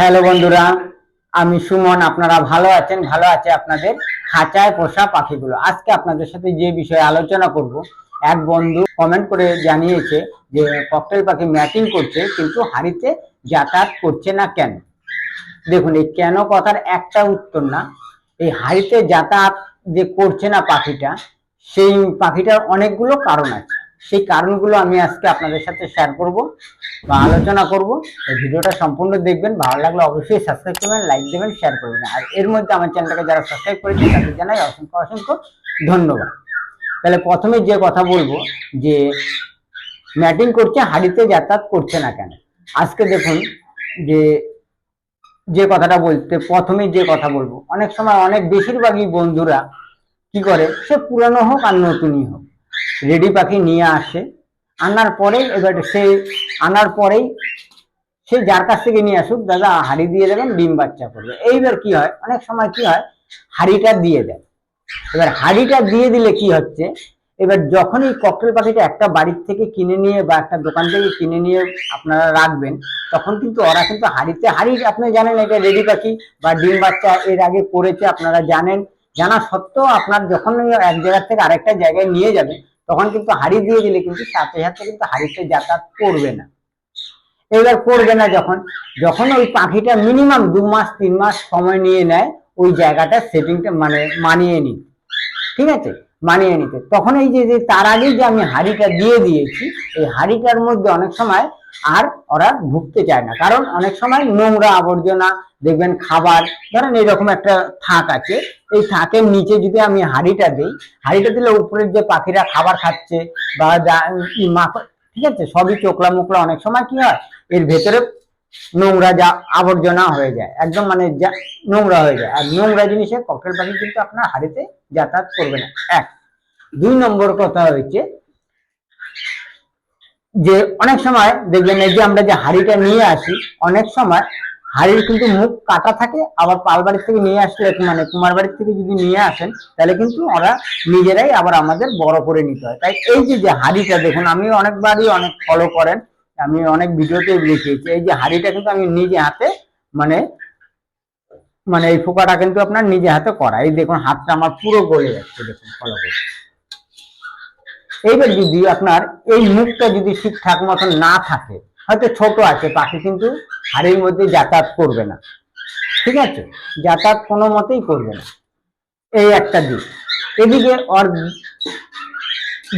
Hello বন্ধুরা, আমি সুমন, আপনারা ভালো আছেন? ভালো আছে আপনাদের খাঁচায় পোষা পাখিগুলো। আজকে আপনাদের সাথে যে বিষয়ে আলোচনা করব, এক বন্ধু কমেন্ট করে জানিয়েছে যে ককটেল পাখি ম্যাটিং করছে, কিন্তু হাড়িতে যাতায়াত করছে না কেন? দেখুন, এই কেন কথার একটা উত্তর না। এই হাড়িতে যাতায়াত যে করছে না পাখিটা, সেই পাখিটার অনেকগুলো কারণ আছে। সেই কারণগুলো আমি আজকে আপনাদের সাথে শেয়ার করব বা আলোচনা করব। এই ভিডিওটা সম্পূর্ণ দেখবেন, ভালো লাগলে অবশ্যই সাবস্ক্রাইব করবেন লাইক দেবেন শেয়ার করবেন। আর এর মধ্যে আমার চ্যানেলটাকে যারা সাবস্ক্রাইব করেছেন, তাদের জানাই অসংখ্য অসংখ্য ধন্যবাদ। তাহলে প্রথমে যে কথা বলব, যে ম্যাটিং করছে, হাড়িতে যাতায়াত করছে না কেন? আজকে দেখুন যে যে কথাটা বলতে, প্রথমে যে কথা বলব, অনেক সময় অনেক বেশিরভাগই বন্ধুরা কি করে, সে পুরানো হোক আর নতুনই হোক। রেডি পাখি নিয়ে আসে। আনার পরেই এবার সে আনার পরেই সে যার কাছ থেকে নিয়ে আসুক, দাদা হাড়ি দিয়ে দেবেন, ডিম বাচ্চা করবে এইবার কি হয়, অনেক সময় কি হয়, হাড়িটা দিয়ে দেয়। এবার হাড়িটা দিয়ে দিলে কি হচ্ছে, এবার যখন এই ককটেল পাখিটা একটা বাড়ির থেকে কিনে নিয়ে বা একটা দোকান থেকে কিনে নিয়ে আপনারা রাখবেন, তখন কিন্তু ওরা কিন্তু হাড়িতে, হাড়ি আপনি জানেন এটা রেডি পাখি বা ডিম বাচ্চা এর আগে করেছে আপনারা জানেন। জানা সত্ত্বেও আপনার যখন এক জায়গা থেকে আরেকটা জায়গায় নিয়ে যাবেন তখন কিন্তু হাড়ি দিয়ে দিলে কিন্তু সাথে সাথে কিন্তু হাড়িতে যাতায়াত করবে না। এবার করবে না যখন যখন ওই পাখিটা মিনিমাম দু মাস, তিন মাস সময় নিয়ে নেয়, ওই জায়গাটা সেটিংটা মানে মানিয়ে নিতে। ঠিক আছে? মানিয়ে নিতে। তখন এই যে যে তার আগে যে আমি হাড়িটা দিয়ে দিয়েছি, এই হাড়িটার মধ্যে অনেক সময় আর ওরা ঢুকতে চায় না। কারণ অনেক সময় নোংরা আবর্জনা দেখবেন খাবার, ধরেন এরকম একটা থাক আছে, এই থাকের নিচে যদি আমি হাড়িটা দিই, হাড়িটা দিলে উপরের যে পাখিরা খাবার খাচ্ছে বা ঠিক আছে, সবই চোকলা মুকলা অনেক সময় কি হয়, এর ভেতরে নোংরা যা আবর্জনা হয়ে যায়, একদম মানে যা- নোংরা হয়ে যায়, আর নোংরা জিনিসে ককটেল পাখি কিন্তু আপনার হাড়িতে যাতায়াত করবে না। এক, দুই নম্বর কথা হয়েছে যে অনেক সময় দেখবেন এই যে আমরা যে হাড়িটা নিয়ে আসি, অনেক সময় হাড়ির কিন্তু মুখ কাটা থাকে, আবার পাল বাড়ির থেকে নিয়ে আসলে মানে কুমার বাড়ির থেকে যদি নিয়ে আসেন, তাহলে কিন্তু ওরা নিজেরাই আবার আমাদের বড় করে নিতে হয়। তাই এই যে যে হাড়িটা দেখুন, আমি অনেকবারই অনেক ফলো করেন, আমি অনেক ভিডিওতে দেখিয়েছি, এই যে হাড়িটা কিন্তু আমি নিজে হাতে মানে মানে এই ফোকাটা কিন্তু আপনার নিজে হাতে করা। এই দেখুন, হাতটা আমার পুরো গলে যাচ্ছে, দেখুন ফলো করে এইবার যদি আপনার এই মুখটা যদি ঠিকঠাক মতন না থাকে, হয়তো ছোট আছে, পাখি কিন্তু হাড়ির মধ্যে যাতায়াত করবে না। ঠিক আছে? যাতায়াত কোনো মতেই করবে না। এই একটা দিক। এদিকে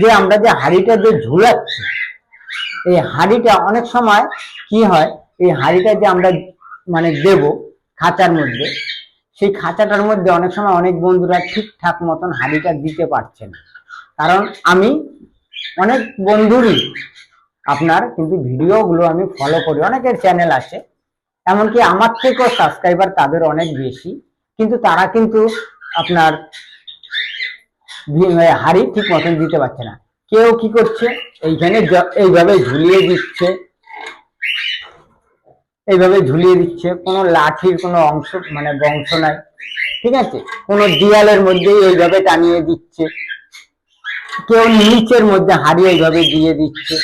যে আমরা যে হাড়িটা যে ঝুলাচ্ছি, এই হাড়িটা অনেক সময় কি হয়, এই হাড়িটা যে আমরা মানে দেব খাঁচার মধ্যে, সেই খাঁচাটার মধ্যে অনেক সময় অনেক বন্ধুরা ঠিকঠাক মতন হাড়িটা দিতে পারছে না। কারণ আমি অনেক বন্ধুরই আপনার কিন্তু ভিডিওগুলো আমি ফলো করি। অনেকের চ্যানেল আছে এমনকি আমার থেকেও সাবস্ক্রাইবার তাদের অনেক বেশি। কিন্তু তারা কিন্তু আপনার হাড়ি ঠিক মতন দিতে পারছে না। কেউ কি করছে? এইখানে এইভাবে ঝুলিয়ে দিচ্ছে। এইভাবে ঝুলিয়ে দিচ্ছে। কোনো লাঠির কোনো অংশ মানে বংশ নাই। ঠিক আছে? কোনো দেয়ালের মধ্যে এইভাবে টানিয়ে দিচ্ছে। কেউ নিচের মধ্যে হাড়ি এইভাবে দিয়ে দিচ্ছে।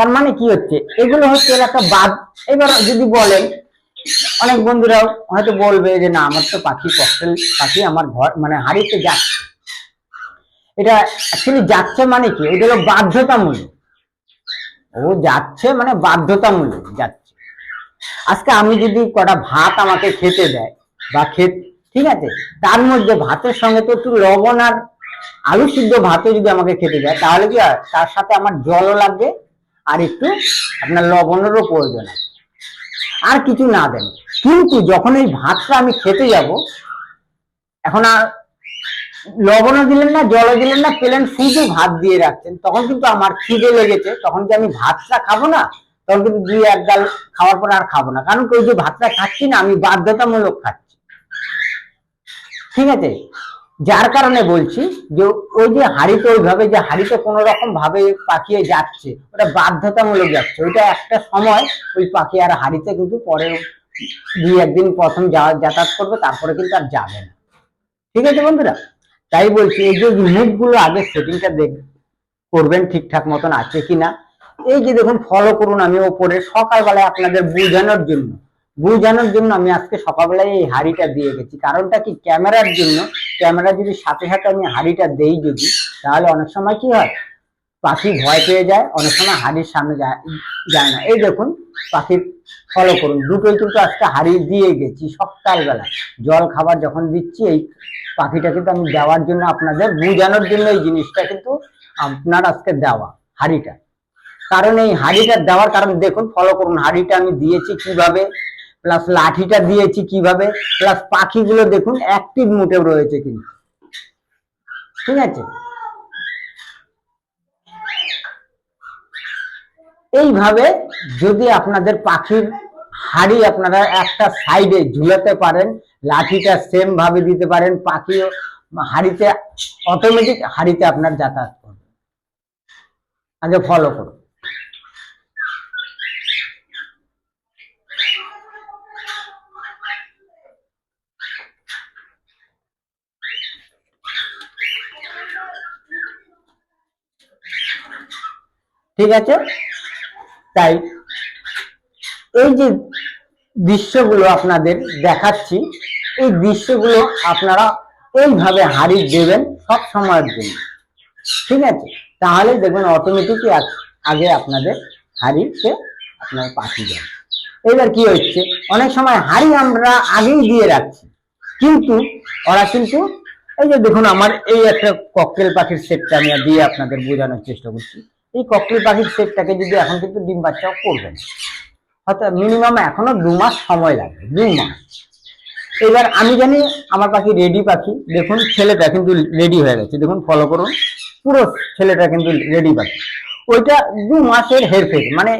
তার মানে কি হচ্ছে? এগুলো হচ্ছে একটা বাদ। এবার যদি বলেন, অনেক বন্ধুরা হয়তো বলবে যে, না, আমার তো পাখি ককটেল, পাখি আমার ঘর মানে হাড়িতে যাচ্ছে। এটা অ্যাকচুয়ালি যাচ্ছে মানে কি? এটা হলো বাধ্যতামূলক। ও যাচ্ছে মানে বাধ্যতামূলক যাচ্ছে। আজকে আমি যদি কটা ভাত আমাকে খেতে দেয়, বা খেত, ঠিক আছে? তার মধ্যে ভাতের সঙ্গে তো একটু লবণ আর আলু সিদ্ধ ভাতও যদি আমাকে খেতে দেয়, তাহলে কি হয়? তার সাথে আমার জলও লাগবে আর একটু আপনার লবণেরও প্রয়োজন আছে। আর কিছু না দেন। কিন্তু যখন এই ভাতটা আমি খেতে যাব, এখন আর লবণও দিলেন না, জলও দিলেন না, পেলেন শুধু ভাত দিয়ে রাখছেন। তখন কিন্তু আমার খিদে লেগেছে। তখন কি আমি ভাতটা খাব না? তখন কিন্তু দুই, এক গাল খাওয়ার পর আর খাব না। কারণ কি ওই যে ভাতটা খাচ্ছি না, আমি বাধ্যতামূলক খাচ্ছি। ঠিক আছে? যার কারণে বলছি যে ওই যে হাড়িতে ওইভাবে যে হাড়িতে কোনো রকম ভাবে পাকিয়ে যাচ্ছে, ওটা বাধ্যতামূলক যাচ্ছে। ওইটা একটা সময় ওই পাখি আর হাড়িতে কিন্তু পরে দুই একদিন প্রথম যাওয়া যাতায়াত করবে, তারপরে কিন্তু আর যাবে না। ঠিক আছে বন্ধুরা? তাই বলছি, এই যে মুখগুলো আগে সেটিংটা দেখ, করবেন ঠিকঠাক মতন আছে কিনা? এই যে দেখুন ফলো করুন আমি ওপরে সকালবেলায় আপনাদের বোঝানোর জন্য। বোঝানোর জন্য আমি আজকে সকালবেলায় এই হাড়িটা দিয়ে গেছি। কারণটা কি? ক্যামেরার জন্য, ক্যামেরা যদি সাথে সাথে আমি হাড়িটা দেই যদি, তাহলে অনেক সময় কি হয়? পাখি ভয় পেয়ে যায়, অনেক সময় হাড়ির সামনে যায় না। এই দেখুন, পাখি ফলো করুন। দুটোই কিন্তু আজকে হাড়ি দিয়ে গেছি সকালবেলা। জল খাবার যখন দিচ্ছি, এই পাখিটা কিন্তু আমি দেওয়ার জন্য আপনাদের বোঝানোর জন্য এই জিনিসটা কিন্তু আপনার আজকে দেওয়া, হাড়িটা। কারণ এই হাড়িটা দেওয়ার কারণ দেখুন ফলো করুন, হাড়িটা আমি দিয়েছি কীভাবে প্লাস লাঠিটা দিয়েছি কীভাবে? প্লাস পাখিগুলো দেখুন অ্যাক্টিভ মুটে রয়েছে কিন্তু। ঠিক আছে? এইভাবে যদি আপনাদের পাখির হাড়ি আপনারা একটা সাইডে ঝুলাতে পারেন, লাঠিটা সেম ভাবে দিতে পারেন পাখিও হাড়িতে অটোমেটিক হাড়িতে আপনার যাতায়াত করবে। আগে ফলো করুন। ঠিক আছে? তাই এই যে দৃশ্যগুলো আপনাদের দেখাচ্ছি, এই দৃশ্যগুলো আপনারা এইভাবে হাড়ি দেবেন সব সময়ের জন্য। ঠিক আছে? তাহলে দেখবেন অটোমেটিকই আগে আপনাদের হাড়িতে আপনার পাঠিয়ে যাবে এবার কি হচ্ছে? অনেক সময় হাড়ি আমরা আগেই দিয়ে রাখছি। কিন্তু ওরা কিন্তু, এই যে দেখুন আমার এই একটা ককটেল পাখির সেটটা আমি দিয়ে আপনাদের বোঝানোর চেষ্টা করছি। এই ককটেল পাখির সেটটাকে যদি এখন কিন্তু ডিম বাচ্চাও করবে না হয়তো মিনিমাম এখনও দু মাস সময় লাগবে, দু মাস। এবার আমি জানি আমার পাখি রেডি পাখি, দেখুন ছেলেটা কিন্তু রেডি হয়ে গেছে, দেখুন ফলো করুন, পুরো ছেলেটা কিন্তু রেডি পাখি। ওইটা দু মাসের হেরফের মানে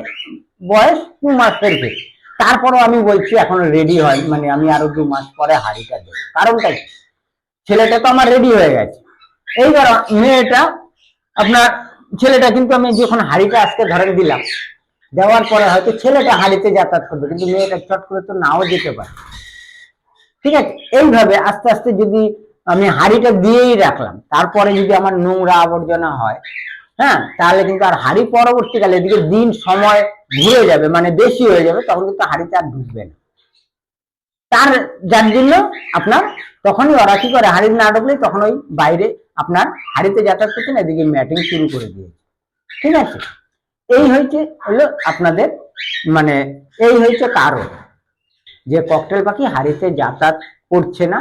বয়স দু মাস হেরফের তারপরও আমি বলছি এখনও রেডি হয় মানে আমি আরও দু মাস পরে হাড়িটা দেবো। কারণটা ছেলেটা তো আমার রেডি হয়ে গেছে। এইবার মেয়েটা আপনার ছেলেটা কিন্তু আমি যখন হাড়িটা আজকে ধরেন দিলাম, দেওয়ার পরে হয়তো ছেলেটা হাড়িতে যাতায়াত করবে, কিন্তু মেয়েটা চট করে তো নাও যেতে পারে। ঠিক আছে? এইভাবে আস্তে আস্তে যদি আমি হাড়িটা দিয়েই রাখলাম, তারপরে যদি আমার নোংরা আবর্জনা হয় হ্যাঁ তাহলে কিন্তু আর হাড়ি পরবর্তীকালে এদিকে দিন সময় ঘুরে যাবে মানে বেশি হয়ে যাবে, তখন কিন্তু হাড়িতে আর ঢুকবে না। তার, যার জন্য আপনার তখনই ওরা কি করে, হাড়ি না ঢুকলে তখন ওই বাইরে আপনার হাড়িতে যাতায়াত করছেন এদিকে ম্যাটিং শুরু করে দিয়েছে। ঠিক আছে? এই হয়েছে হলো আপনাদের মানে এই হয়েছে কারণ। যে ককটেল পাখি হাড়িতে যাতায়াত করছে না,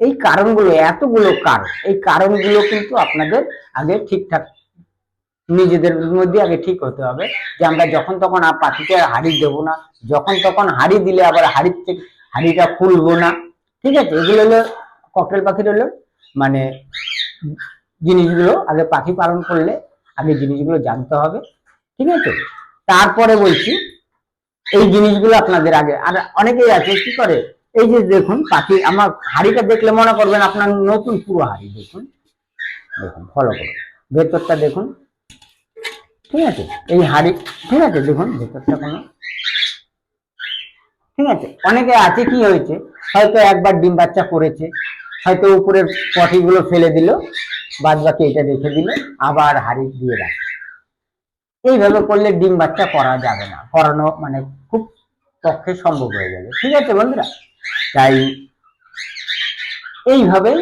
এই কারণগুলো, এতগুলো কারণ। এই কারণগুলো কিন্তু আপনাদের আগে ঠিকঠাক, নিজেদের মধ্যে আগে ঠিক হতে হবে। যে আমরা যখন তখন আর পাখিকে হাড়ি দেবো না, যখন তখন হাড়ি দিলে আবার হাড়ির থেকে, হাড়িটা খুলবো না। ঠিক আছে? এগুলো হলো ককটেল পাখির হলো মানে জিনিসগুলো আগে পাখি পালন করলে আগে জিনিসগুলো জানতে হবে, ঠিক আছে? তারপরে বলছি, এই জিনিসগুলো আপনাদের আগে, আর অনেকেই আছে, কি করে? এই যে দেখুন, পাখি, আমার হাড়িটা দেখলে মনে করবেন আপনার নতুন পুরো হাড়ি, দেখুন। দেখুন ফলো করুন। ভেতরটা দেখুন, ঠিক আছে? এই হাড়ি, ঠিক আছে? দেখুন, ভেতরটা কোনো, ঠিক আছে? অনেকে আছে, কি হয়েছে? হয়তো একবার ডিম বাচ্চা করেছে হয়তো উপরের পটিগুলো ফেলে দিল বাদ বাকি এটা রেখে দিল, আবার হাড়ি দিয়ে রাখে। এইভাবে করলে ডিম বাচ্চা করা যাবে না, করানো মানে খুব পক্ষে সম্ভব হয়ে যাবে। ঠিক আছে বন্ধুরা? তাই এইভাবে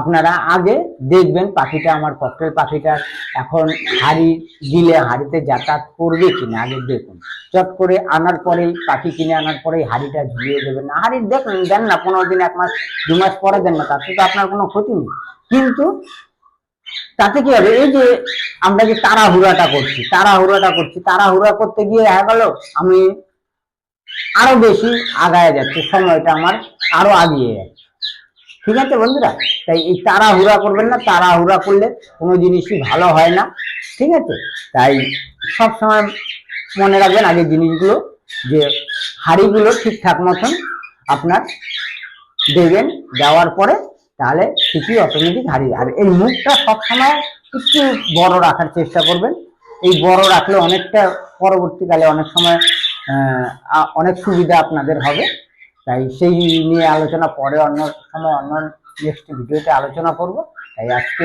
আপনারা আগে দেখবেন পাখিটা আমার ককটেল পাখিটার এখন হাড়ি দিলে হাড়িতে যাতায়াত করবে কিনা, আগে দেখুন। চট করে আনার পরেই পাখি কিনে আনার পরেই হাড়িটা ঝুলিয়ে দেবেন না। হাড়ি দেখুন দেন না, পনেরো দিন, এক মাস, দু মাস পরে দেন না, তাতে তো আপনার কোনো ক্ষতি নেই। কিন্তু তাতে কি হবে, এই যে আমরা যে তাড়াহুড়াটা করছি তাড়াহুড়াটা করছি, তাড়াহুড়া করতে গিয়ে দেখা গেল, আমি আরও বেশি আগায় যাচ্ছে, সময়টা আমার আরও আগিয়ে যাচ্ছে। ঠিক আছে বন্ধুরা? তাই এই তাড়াহুড়া করবেন না, তাড়াহুড়া করলে কোনো জিনিসই ভালো হয় না। ঠিক আছে? তাই সব সময় মনে রাখবেন আগে জিনিসগুলো, যে হাড়িগুলো ঠিকঠাক মতন আপনার দেবেন, দেওয়ার পরে তাহলে ঠিকই অটোমেটিক হারিয়ে আর এই মুখটা সবসময় একটু বড় রাখার চেষ্টা করবেন। এই বড় রাখলে অনেকটা পরবর্তীকালে অনেক সময় অনেক সুবিধা আপনাদের হবে। তাই সেই নিয়ে আলোচনা পরে অন্য সময় অন্য নেক্সট ভিডিওতে আলোচনা করব। তাই আজকে